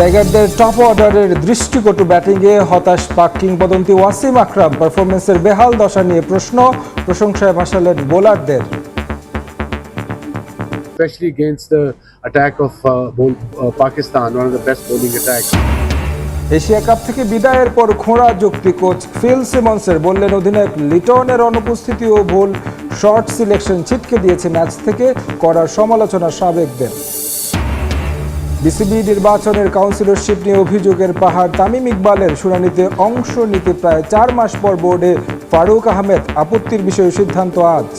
টাইগারদের টপ অর্ডারের দৃষ্টিকটু ব্যাটিংয়ে হতাশ পাক কিংবদন্তি ওয়াসিম আকরাম। পারফরমেন্সের বেহাল দশা নিয়ে প্রশ্ন প্রশংসায় ভাসালেন বোলারদের। Especially against the attack of uh, bowl, uh, Pakistan, one of the best bowling attacks. Asia cup থেকে বিদায়ের পর খোঁড়া যুক্তি কোচ ফিল সিমন্সের বললেন অধিনায়ক লিটনের অনুপস্থিতি ও ভুল শর্ট সিলেকশন ছিটকে দিয়েছে ম্যাচ থেকে করার সমালোচনা সাবেকদের। বিসিবি নির্বাচনের কাউন্সিলরশিপ নিয়ে অভিযোগের পাহাড় তামিম ইকবালের শুনানিতে অংশ নিতে প্রায় চার মাস পর বোর্ডে ফারুক আহমেদ আপত্তির বিষয়ে সিদ্ধান্ত আজ।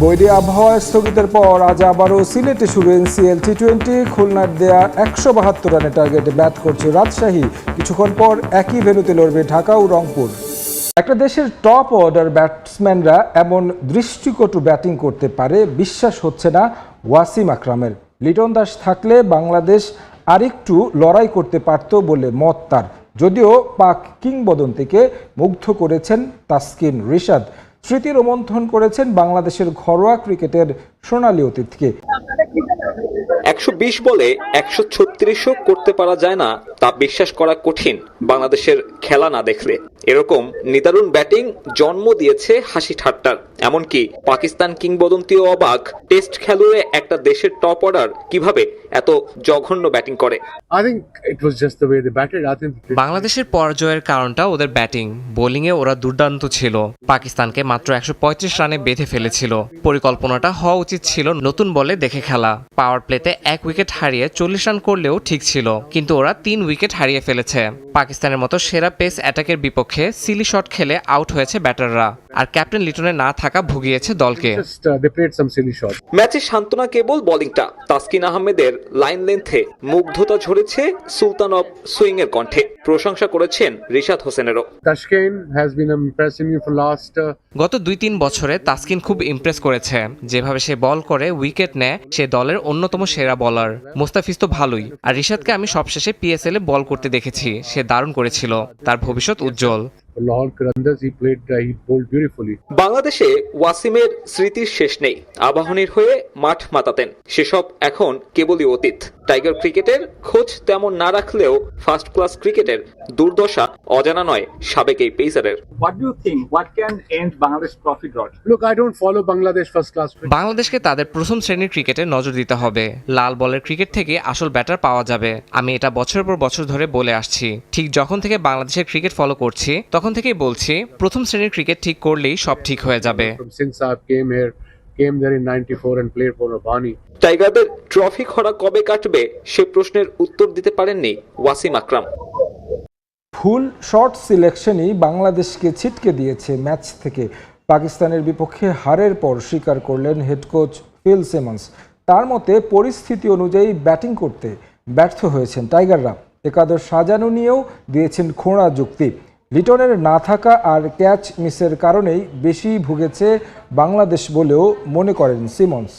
বৈরী আবহাওয়া স্থগিতের পর আজ আবারও সিলেটে শুরু এনসিএল টি টোয়েন্টি খুলনার দেয়া একশো বাহাত্তর রানের টার্গেটে ব্যাট করছে রাজশাহী। কিছুক্ষণ পর একই ভেন্যুতে লড়বে ঢাকা ও রংপুর। একটা দেশের টপ অর্ডার ব্যাটসম্যানরা এমন দৃষ্টিকটু ব্যাটিং করতে পারে, বিশ্বাস হচ্ছে না ওয়াসিম আকরামের। লিটন দাস থাকলে বাংলাদেশ আরেকটু লড়াই করতে পারত বলে মত তার। যদিও পাক কিংবদন্তিকে মুগ্ধ করেছেন তাসকিন রিশাদ। স্মৃতি রোমন্থন করেছেন বাংলাদেশের ঘরোয়া ক্রিকেটের সোনালী অতীতকে। একশো বিশ বলে একশো ছত্রিশও করতে পারা যায় না, তা বিশ্বাস করা কঠিন বাংলাদেশের খেলা না দেখলে। এরকম নিদারুণ ব্যাটিং জন্ম দিয়েছে হাসি ঠাট্টার। এমনকি পাকিস্তান কিংবদন্তিও অবাক টেস্ট খেলুড়ে একটা দেশের টপ অর্ডার কীভাবে এত জঘন্য ব্যাটিং করে। বাংলাদেশের পরাজয়ের কারণটা ওদের ব্যাটিং বোলিংয়ে ওরা দুর্দান্ত ছিল। পাকিস্তানকে মাত্র একশো রানে বেঁধে ফেলেছিল। পরিকল্পনাটা হওয়া উচিত ছিল নতুন বলে দেখে খেলা। পাওয়ার প্লেতে এক উইকেট হারিয়ে চল্লিশ রান করলেও ঠিক ছিল। কিন্তু ওরা তিন উইকেট হারিয়ে ফেলেছে। পাকিস্তানের মতো সেরা পেস অ্যাটাকের বিপক্ষে সিলি শট খেলে আউট হয়েছে ব্যাটাররা আর ক্যাপ্টেন লিটনের না থাকা ভুগিয়েছে দলকে। Uh. ম্যাচে সান্ত্বনা কেবল বোলিংটা। তাসকিন আহমেদের লাইন লেন্থে মুগ্ধতা ঝরেছে সুলতান অফ সুইং এর কণ্ঠে। প্রশংসা করেছেন রিশাদ হোসেনেরও। Uh, গত দুই তিন বছরে তাসকিন খুব ইমপ্রেস করেছে। যেভাবে সে বল করে উইকেট নেয় সে দলের অন্যতম সেরা বলার মুস্তাফিজ তো ভালোই। আর রিশাদকে আমি সবশেষে পিএসএল এ বল করতে দেখেছি। সে দারুণ করেছিল। তার ভবিষ্যৎ উজ্জ্বল। বাংলাদেশে ওয়াসিমের স্মৃতির শেষ নেই। আবাহনীর হয়ে মাঠ মাতাতেন। সেসব এখন কেবলই অতীত। টাইগার ক্রিকেটের খোঁজ তেমন না রাখলেও ফার্স্ট ক্লাস ক্রিকেটের দুর্দশা অজানা নয় সাবেক এই পেসারের What do you think? What can end Bangladesh trophy drought? Look, I don't follow Bangladesh first class বাংলাদেশকে তাদের প্রথম শ্রেণির ক্রিকেটে নজর দিতে হবে। লাল বলের ক্রিকেট থেকে আসল ব্যাটার পাওয়া যাবে। আমি এটা বছরের পর বছর ধরে বলে আসছি। ঠিক যখন থেকে বাংলাদেশের ক্রিকেট ফলো করছি তখন থেকেই বলছি প্রথম শ্রেণির ক্রিকেট ঠিক করলেই সব ঠিক হয়ে যাবে। From since I came here, came there in '94 and played for Rabani. টাইগারদের ট্রফি খরা কবে কাটবে সে প্রশ্নের উত্তর দিতে পারেননি ওয়াসিম আকরাম। ভুল শর্ট সিলেকশনই বাংলাদেশকে ছিটকে দিয়েছে ম্যাচ থেকে। পাকিস্তানের বিপক্ষে হারের পর স্বীকার করলেন হেড কোচ ফিল সিমন্স। তার মতে পরিস্থিতি অনুযায়ী ব্যাটিং করতে ব্যর্থ হয়েছেন টাইগাররা। একাদশ সাজানো নিয়েও দিয়েছেন খোঁড়া যুক্তি। লিটনের না থাকা আর ক্যাচ মিসের কারণেই বেশি ভুগেছে বাংলাদেশ বলেও মনে করেন সিমন্স।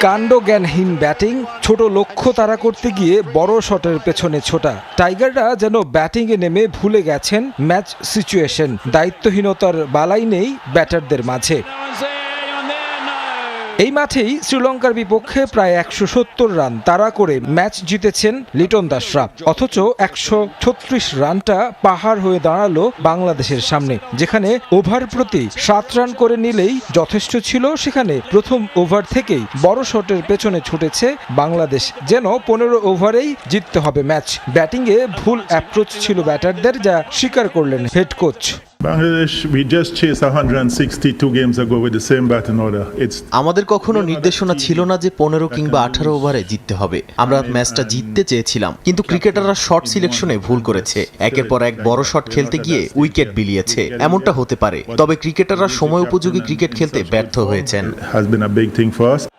কাণ্ডজ্ঞানহীন ব্যাটিং ছোট লক্ষ্য তারা করতে গিয়ে বড় শটের পেছনে ছোটা। টাইগাররা যেন ব্যাটিংয়ে নেমে ভুলে গেছেন ম্যাচ সিচুয়েশন। দায়িত্বহীনতার বালাই নেই ব্যাটারদের মাঝে। এই মাঠেই শ্রীলঙ্কার বিপক্ষে প্রায় একশো সত্তর রান তাড়া করে ম্যাচ জিতেছেন লিটন দাসরা। অথচ একশো ছত্রিশ রানটা পাহাড় হয়ে দাঁড়াল বাংলাদেশের সামনে, যেখানে ওভার প্রতি সাত রান করে নিলেই যথেষ্ট ছিল। সেখানে প্রথম ওভার থেকেই বড় শটের পেছনে ছুটেছে বাংলাদেশ, যেন পনেরো ওভারেই জিততে হবে ম্যাচ। ব্যাটিংয়ে ভুল অ্যাপ্রোচ ছিল ব্যাটারদের, যা স্বীকার করলেন head coach Bangladesh, we just chased 162 games ago with the same batting order. It's আমাদের কখনো নির্দেশনা ছিল না যে পনেরো কিংবা আঠারো ওভারে জিততে হবে। আমরা ম্যাচটা জিততে চেয়েছিলাম কিন্তু ক্রিকেটাররা শর্ট সিলেকশনে ভুল করেছে। একের পর এক বড় শট খেলতে গিয়ে উইকেট বিলিয়েছে। এমনটা হতে পারে তবে ক্রিকেটাররা সময় উপযোগী ক্রিকেট খেলতে ব্যর্থ হয়েছেন।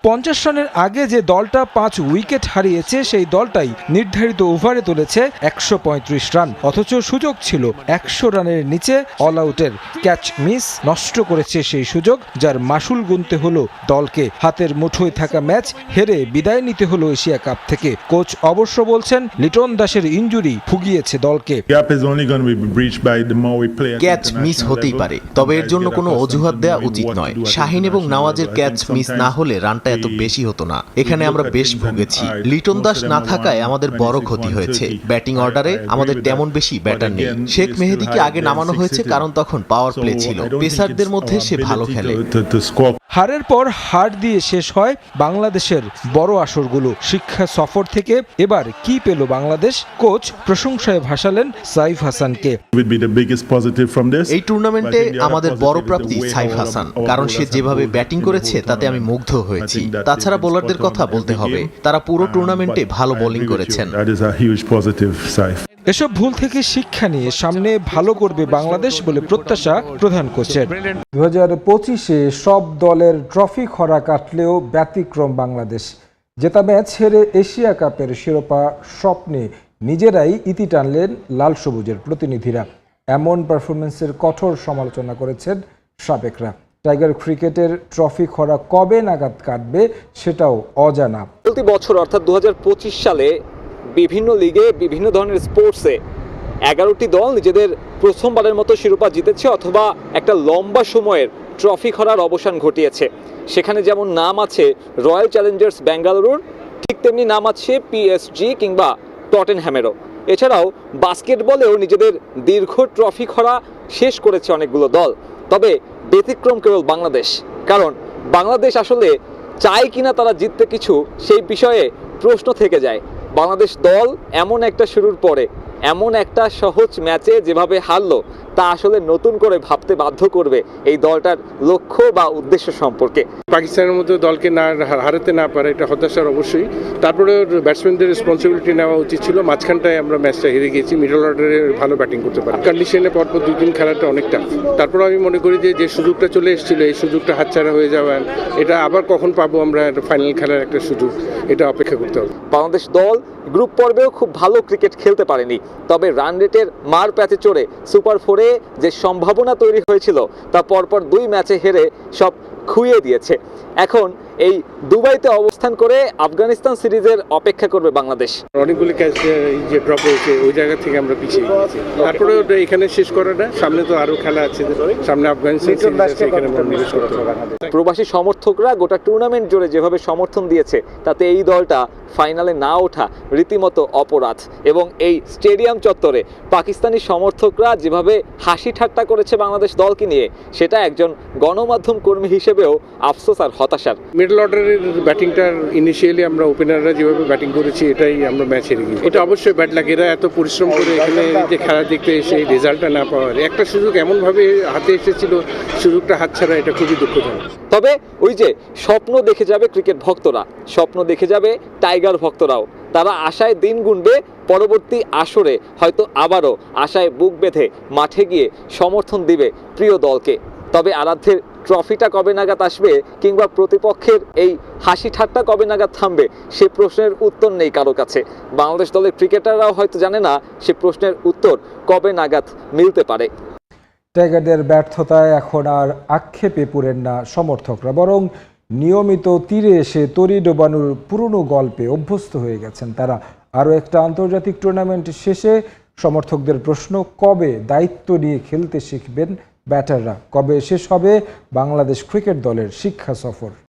পঞ্চাশ রানের আগে যে দলটা পাঁচ উইকেট হারিয়েছে সেই দলটাই নির্ধারিত ওভারে তুলেছে একশো পঁয়ত্রিশ রান। অথচ সুযোগ ছিল একশো রানের নিচে অল আউটের ক্যাচ মিস নষ্ট করেছে সেই সুযোগ যার মাসুল গুনতে হলো দলকে। হাতের মুঠোয় থাকা ম্যাচ হেরে বিদায় নিতে হলো এশিয়া কাপ থেকে। কোচ অবশ্য বলছেন লিটন দাসের ইঞ্জুরি ফুগিয়েছে দলকে। ক্যাচ মিস হতেই পারে। তবে এর জন্য কোনো অজুহাত দেওয়া উচিত নয়। শাহিন এবং নওয়াজের ক্যাচ মিস না হলে রানটা এত বেশি হতো না। এখানে আমরা বেশ ভুগেছি। লিটন দাস না থাকায় আমাদের বড় ক্ষতি হয়েছে ব্যাটিং অর্ডারে আমাদের তেমন বেশি ব্যাটার নেই। শেখ মেহেদিকে আগে নামানো হয়েছে? কারণ তখন পাওয়ার প্লে ছিল। পেসারদের মধ্যে সে ভালো খেলে। হারের পর হার দিয়ে শেষ হয় বাংলাদেশের বড় আসরগুলো। শিক্ষা সফর থেকে এবার কি পেল বাংলাদেশ? কোচ প্রশংসায় ভাসালেন সাইফ হাসানকে। এই টুর্নামেন্টে আমাদের বড় প্রাপ্তি সাইফ হাসান। কারণ সে যেভাবে ব্যাটিং করেছে তাতে আমি মুগ্ধ হয়েছি। Think তাছাড়া বোলারদের কথা বলতে হবে। তারা পুরো Um, টুর্নামেন্টে ভালো বোলিং. করেছেন. এসব ভুল থেকে শিক্ষা নিয়ে সামনে ভালো করবে বাংলাদেশ বলে প্রত্যাশা প্রধান কোচের। দু হাজার পঁচিশে সব দলের ট্রফি খরা কাটলেও ব্যতিক্রম বাংলাদেশ। জেতা ম্যাচ হেরে এশিয়া কাপের শিরোপা স্বপ্নে নিজেরাই ইতি টানলেন লাল সবুজের প্রতিনিধিরা। এমন পারফরমেন্সের কঠোর সমালোচনা করেছেন সাবেকরা। টাইগার ক্রিকেটের ট্রফি খরা কবে নাগাদ কাটবে সেটাও অজানা। চলতি বছর, অর্থাৎ দু হাজার পঁচিশ সালে বিভিন্ন লিগে, বিভিন্ন ধরনের স্পোর্টসে এগারোটি দল নিজেদের প্রথমবারের মতো শিরোপা জিতেছে অথবা একটা লম্বা সময়ের ট্রফি খরার অবসান ঘটিয়েছে। সেখানে যেমন নাম আছে রয়্যাল চ্যালেঞ্জার্স বেঙ্গালুরুর ঠিক তেমনি নাম আছে পিএসজি কিংবা টটেনহ্যামেরও। এছাড়াও বাস্কেটবলেও নিজেদের দীর্ঘ ট্রফি খরা শেষ করেছে অনেকগুলো দল। তবে ব্যতিক্রম কেবল বাংলাদেশ। কারণ বাংলাদেশ আসলে চায় কিনা তারা জিততে কিছু, সেই বিষয়ে প্রশ্ন থেকে যায়। বাংলাদেশ দল এমন একটা শুরুর পরে, এমন একটা সহজ ম্যাচে যেভাবে হারলো তা আসলে নতুন করে ভাবতে বাধ্য করবে এই দলটার লক্ষ্য বা উদ্দেশ্য সম্পর্কে। পাকিস্তানের মতো দলকে না হারাতে না পারে এটা হতাশার অবশ্যই। তারপরে ব্যাটসম্যানদের রেসপন্সিবিলিটি নেওয়া উচিত ছিল। মাঝখানটায় আমরা ম্যাচটা হেরে গেছি মিডল অর্ডারে ভালো ব্যাটিং করতে পারি। কন্ডিশনে পরপর দুই দিন খেলাটা অনেক টাফ তারপরে আমি মনে করি যে যে সুযোগটা চলে এসেছিল এই সুযোগটা হাতছাড়া হয়ে যাওয়া এটা আবার কখন পাবো আমরা একটা ফাইনাল খেলার একটা সুযোগ এটা অপেক্ষা করতে হবে। বাংলাদেশ দল গ্রুপ পর্বেও খুব ভালো ক্রিকেট খেলতে পারেনি। তবে রান রেটের মার প্যাচে চড়ে সুপার ফোরে যে সম্ভাবনা তৈরি হয়েছিল তা পরপর দুই ম্যাচে হেরে সব খুইয়ে দিয়েছে। এখন এই দুবাইতে অবস্থান করে আফগানিস্তান সিরিজের অপেক্ষা করবে বাংলাদেশ। অনেকগুলি ক্যাচ যে ড্রপ হয়েছে ওই জায়গা থেকে আমরা পিছিয়ে গেছি তারপরে ওটা এখানে শেষ করাটা সামনে তো আরও খেলা আছে সামনে আফগানিস্তান প্রবাসী সমর্থকরা গোটা টুর্নামেন্ট জুড়ে যেভাবে সমর্থন দিয়েছে তাতে এই দলটা ফাইনালে না ওঠা রীতিমতো অপরাধ। এবং এই স্টেডিয়াম চত্বরে পাকিস্তানি সমর্থকরা যেভাবে হাসি ঠাট্টা করেছে বাংলাদেশ দলকে নিয়ে সেটা একজন গণমাধ্যম কর্মী হিসেবেও আফসোস আর হতাশার। মিডল অর্ডারের ব্যাটিংটার ইনিশিয়ালি আমরা ওপেনাররা যেভাবে ব্যাটিং করেছি, এটাই আমরা ম্যাচ হেরে গেছি এটা অবশ্যই ব্যাট লাগে এরা এত পরিশ্রম করে এখানে যে খেলা দেখতে এসে এই রেজাল্টটা না পাওয়ার। একটা সুযোগ এমনভাবে হাতে এসেছিল, সুযোগটা হাতছাড়া এটা খুবই দুঃখজনক। তবে ওই যে স্বপ্ন দেখে যাবে ক্রিকেট ভক্তরা, স্বপ্ন দেখে যাবে টাইগার ভক্তরাও। তারা আশায় দিন গুনবে পরবর্তী আসরে, হয়তো আবারও আশায় বুক বেঁধে মাঠে গিয়ে সমর্থন দিবে প্রিয় দলকে। তবে আরাধ্যের ট্রফিটা কবে নাগাদ আসবে কিংবা প্রতিপক্ষের এই হাসি ঠাট্টা কবে নাগাদ থামবে, সে প্রশ্নের উত্তর নেই কারও কাছে। বাংলাদেশ দলের ক্রিকেটাররাও হয়তো জানে না সে প্রশ্নের উত্তর কবে নাগাদ মিলতে পারে। টাইগারদের ব্যর্থতায় এখন আর আক্ষেপে পুরেন না সমর্থকরা, বরং নিয়মিত তীরে এসে তরি ডোবানোর পুরনো গল্পে অভ্যস্ত হয়ে গেছেন তারা। আরও একটা আন্তর্জাতিক টুর্নামেন্ট শেষে সমর্থকদের প্রশ্ন, কবে দায়িত্ব নিয়ে খেলতে শিখবেন ব্যাটাররা। কবে শেষ হবে? বাংলাদেশ ক্রিকেট দলের শিক্ষা সফর।